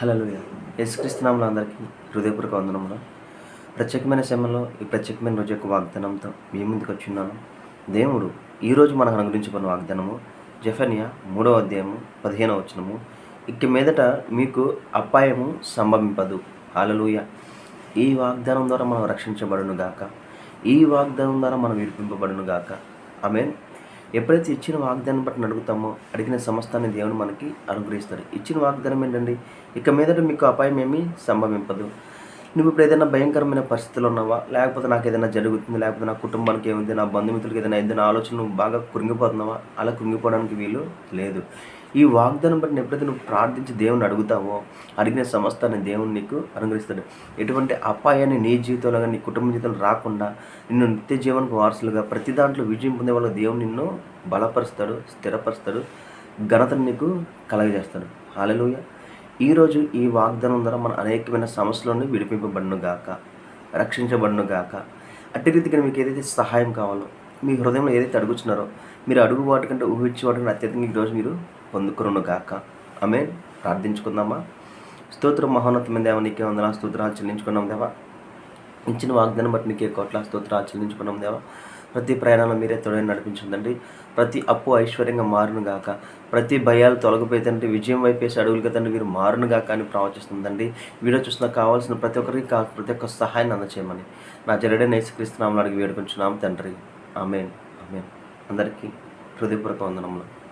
Hello యేసుక్రీస్తునాములు అందరికీ హృదయపూర్వక వందనములు. ప్రత్యేకమైన సమయంలో ఈ ప్రత్యేకమైన రోజు యొక్క వాగ్దానంతో మీ ముందుకు వచ్చున్నాను దేవుడు ఈరోజు మనకు అనుగ్రహించుకున్న వాగ్దానము జెఫనియా మూడవ అధ్యాయము పదిహేనవ వచనము. ఇక మీదట మీకు అపాయము సంభవింపదు. హలలుయ ఈ వాగ్దానం ద్వారా మనం రక్షించబడును గాక ఈ వాగ్దానం ద్వారా మనం విడిపింపబడును గాక ఆమె ఎప్పుడైతే ఇచ్చిన వాగ్దానం బట్టి అడుగుతామో అడిగిన సమస్తాన్ని దేవుడు మనకి అనుగ్రహిస్తాడు. ఇచ్చిన వాగ్దానం ఏంటండి? ఇక మీదట మీకు అపాయం ఏమీ సంభవింపదు. నువ్వు ఇప్పుడు ఏదైనా భయంకరమైన పరిస్థితులు ఉన్నావా? లేకపోతే నాకు ఏదైనా జరుగుతుంది లేకపోతే నా కుటుంబానికి ఏముంది నా బంధుమిత్రులకి ఏదైనా ఏదైనా ఆలోచన నువ్వు బాగా కృంగిపోతున్నావా? అలా కృంగిపోవడానికి వీలు లేదు. ఈ వాగ్దానం బట్టి ఎప్పుడైతే నువ్వు ప్రార్థించి దేవుని అడుగుతావో అడిగిన సమస్తాన్ని దేవుని నీకు అనుగ్రహిస్తాడు. ఎటువంటి అపాయాన్ని నీ జీవితంలో కానీ నీ కుటుంబ జీవితంలో రాకుండా నిన్ను నిత్య జీవనకు వారసులుగా ప్రతి దాంట్లో విజయం పొందే వాళ్ళ దేవుడు నిన్ను బలపరుస్తాడు స్థిరపరుస్తాడు ఘనతను నీకు కలగజేస్తాడు. హాలలోయ. ఈరోజు ఈ వాగ్దానం ద్వారా మన అనేకమైన సమస్యలను విడిపింపబడును గాక రక్షించబడును గాక అట్టి రీతిగా మీకు ఏదైతే సహాయం కావాలో మీ హృదయంలో ఏదైతే అడుగుతున్నారో మీరు అడుగు వాటికంటే ఊహించే వాటికంటే అత్యధికంగా ఈరోజు మీరు పొందుకురును గాక ఆమె ప్రార్థించుకుందామా? స్తోత్రం మహోన్నతమైన దేవ నీకే వందల స్తోత్రాలు చెల్లించుకున్నాం దేవా. ఇచ్చిన వాగ్దానం బట్టి నీకే కోట్ల స్తోత్రాలు చెల్లించుకున్నాం దేవా. ప్రతి ప్రయాణంలో మీరే తోడని నడిపించండి ప్రతి అప్పు ఐశ్వర్యంగా మారును గాక. ప్రతి భయాలు తొలగిపోయి విజయం వైపేసి అడుగులు కదండి మీరు మారును గాక అని ప్రవచిస్తుందండి. వీడియో చూసిన కావాల్సిన ప్రతి ఒక్కరికి కా ప్రతి ఒక్క సహాయాన్ని అందచేయమని. నా జరడే నేసుక్రీస్తున్నాము అడిగి వేడుకుంటున్నాము తండ్రి. ఆమెన్. ఆమెన్. అందరికీ హృదయపూర్వక వందనములు.